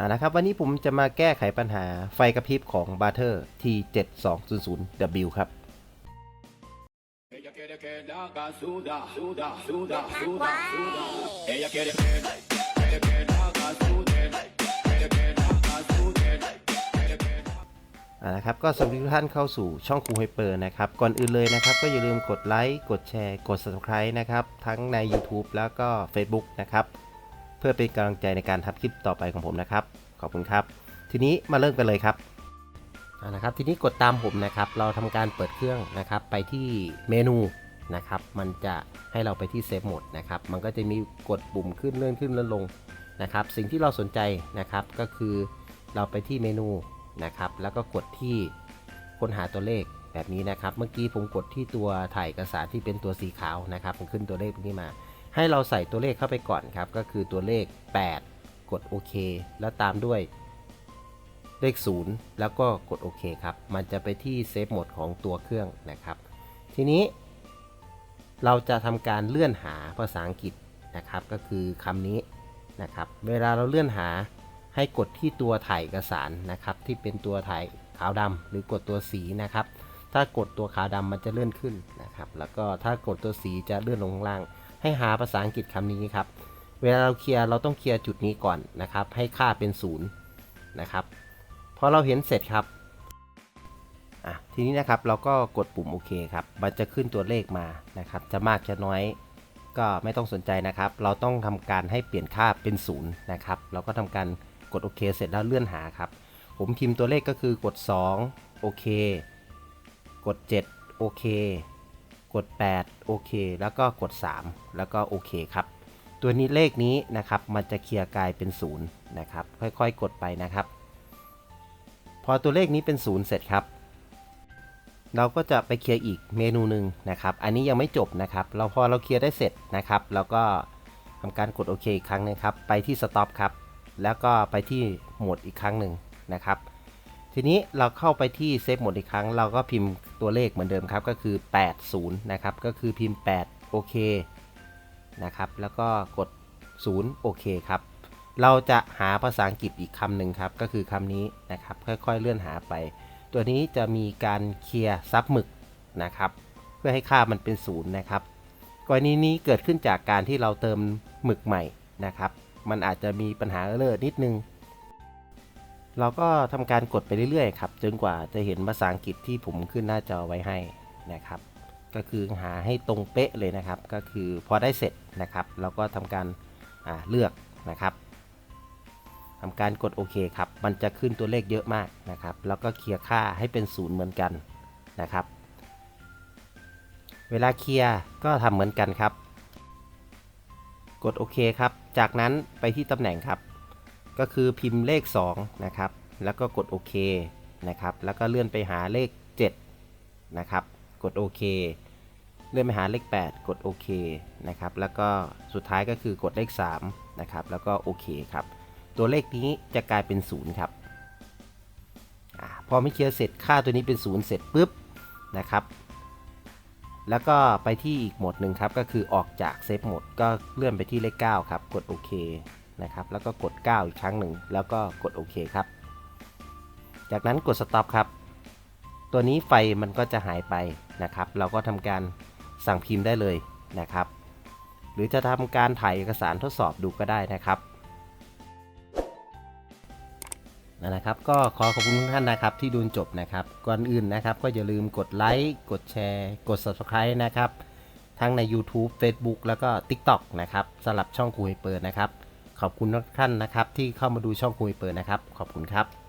อ่านะครับวันนี้ผมจะมาแก้ไขปัญหาไฟกระพริบของบาร์เทอร์ T7200W ครับอ่านะครับก็สวัสดีทุกท่านเข้าสู่ช่องครูไฮเปอร์นะครับ ก่อนอื่นเลยนะครับ ก็อย่าลืมกดไลค์ กดแชร์ กด Subscribe นะครับ ทั้งใน YouTube แล้วก็ Facebook นะครับ เพื่อเป็นกำลังใจในการทำคลิปต่อไปของผมนะครับ ขอบคุณครับ ทีนี้มาเริ่มกันเลยครับนะครับทีนี้กดตามผมนะครับ เราทำการเปิดเครื่องนะครับ ไปที่เมนูนะครับ มันจะให้เราไปที่เซฟโหมดนะครับ มันก็จะมีกดปุ่มขึ้นเลื่อนขึ้นเลื่อนลงนะครับ สิ่งที่เราสนใจนะครับก็คือเราไปที่เมนูนะครับ แล้วก็กดที่ค้นหาตัวเลขแบบนี้นะครับ เมื่อกี้ผมกดที่ตัวถ่ายเอกสารที่เป็นตัวสีขาวนะครับ มันขึ้นตัวเลขนี้มา ให้เราใส่ตัวเลขเข้าไปก่อนครับ ก็คือตัวเลข 8 กดโอเค แล้วตามด้วยเลข 0 แล้วก็กดโอเคครับ มันจะไปที่เซฟโหมดของตัวเครื่องนะครับ ทีนี้ เราจะทำการเลื่อนหาภาษาอังกฤษนะครับ ก็คือคำนี้นะครับ เวลาเราเลื่อนหาให้กดที่ตัวถ่ายเอกสารนะครับ ที่เป็นตัวถ่ายขาวดำหรือกดตัวสีนะครับ ถ้ากดตัวขาวดำมันจะเลื่อนขึ้นนะครับ แล้วก็ถ้ากดตัวสีจะเลื่อนลงข้างล่าง ให้หาภาษาอังกฤษคำนี้ครับ เวลาเราเคลียร์เราต้องเคลียร์จุดนี้ก่อนนะครับ ให้ค่าเป็นศูนย์นะครับ พอเราเห็นเสร็จครับอะทีนี้นะครับเราก็กดปุ่มโอเคครับ มันจะขึ้นตัวเลขมานะครับ จะมากจะน้อยก็ไม่ต้องสนใจนะครับ เราต้องทำการให้เปลี่ยนค่าเป็นศูนย์นะครับ เราก็ทำการกดโอเคเสร็จแล้วเลื่อนหาครับ ผมพิมพ์ตัวเลขก็คือกด 2 โอเค กด 7 โอเค กด 8 โอเค แล้วก็กด 3 แล้วก็โอเคครับ ตัวนี้เลขนี้นะครับ มันจะเคลียร์กลายเป็นศูนย์นะครับ ค่อยๆ กดไปนะครับ พอตัวเลขนี้เป็นศูนย์เสร็จครับ เราก็จะไปเคลียร์อีกเมนูหนึ่งนะครับ อันนี้ยังไม่จบนะครับ เราพอเราเคลียร์ได้เสร็จนะครับ เราก็ทำการกดโอเคอีกครั้งหนึงครับ ไปที่ stop ครับ แล้วก็ไปที่โหมดอีกครั้งหนึ่งนะครับ ทีนี้เราเข้าไปที่เซฟหมดอีกครั้ง เราก็พิมพ์ตัวเลขเหมือนเดิมครับ ก็คือ 80 นะครับ ก็คือพิมพ์ 8 โอเค นะครับ แล้วก็กด 0 โอเคครับ เราจะหาภาษาอังกฤษอีกคำหนึ่งครับ ก็คือคำนี้นะครับ ค่อยๆเลื่อนหาไป ตัวนี้จะมีการเคลียร์ซับหมึกนะครับ เพื่อให้ค่ามันเป็นศูนย์นะครับ กรณีนี้เกิดขึ้นจากการที่เราเติมหมึกใหม่นะครับ มันอาจจะมีปัญหาเออร์นิดนึง เราก็ทำการกดไปเรื่อยๆครับจนกว่าจะเห็นภาษาอังกฤษที่ผมขึ้นหน้าจอไว้ให้นะครับ ก็คือหาให้ตรงเป๊ะเลยนะครับ ก็คือพอได้เสร็จนะครับ เราก็ทำการเลือกนะครับทำการกดโอเคครับ มันจะขึ้นตัวเลขเยอะมากนะครับ แล้วก็เคลียร์ค่าให้เป็นศูนย์เหมือนกันนะครับ เวลาเคลียร์ก็ทำเหมือนกันครับ กดโอเคครับ จากนั้นไปที่ตำแหน่งครับ ก็คือพิมพ์เลข 2 นะครับ แล้วก็กดโอเคนะครับ แล้วก็เลื่อนไปหาเลข 7 นะครับ กดโอเค เลื่อนไปหาเลข 8 กดโอเคนะครับ แล้วก็สุดท้ายก็คือกดเลข 3 นะครับ แล้วก็โอเคครับ ตัวเลขนี้จะกลายเป็นศูนย์ครับอพอไม่เคลียร์เสร็จค่าตัวนี้เป็นศูนย์เสร็จปุ๊บนะครับ แล้วก็ไปที่อีกโหมดหนึ่งครับ ก็คือออกจากเซฟโหมดก็เลื่อนไปที่เลข 9 ครับ กดโอเค นะครับ แล้วก็กด 9 อีกครั้งหนึ่ง แล้วก็กดโอเคครับ จากนั้นกด stop ครับ ตัวนี้ไฟมันก็จะหายไปนะครับ เราก็ทำการสั่งพิมพ์ได้เลยนะครับ หรือจะทำการถ่ายเอกสารทดสอบดูก็ได้นะครับนะครับก็ขอขอบคุณทุกท่านนะครับที่ดูจนจบนะครับ ก่อนอื่นนะครับก็อย่าลืมกดไลค์กดแชร์ กด Subscribe นะครับ ทั้งใน YouTube Facebook แล้วก็ TikTok นะครับสำหรับช่องคุยเปิดนะครับ ขอบคุณทุกท่านนะครับ ที่เข้ามาดูช่องคุยเปิดนะครับ ขอบคุณครับ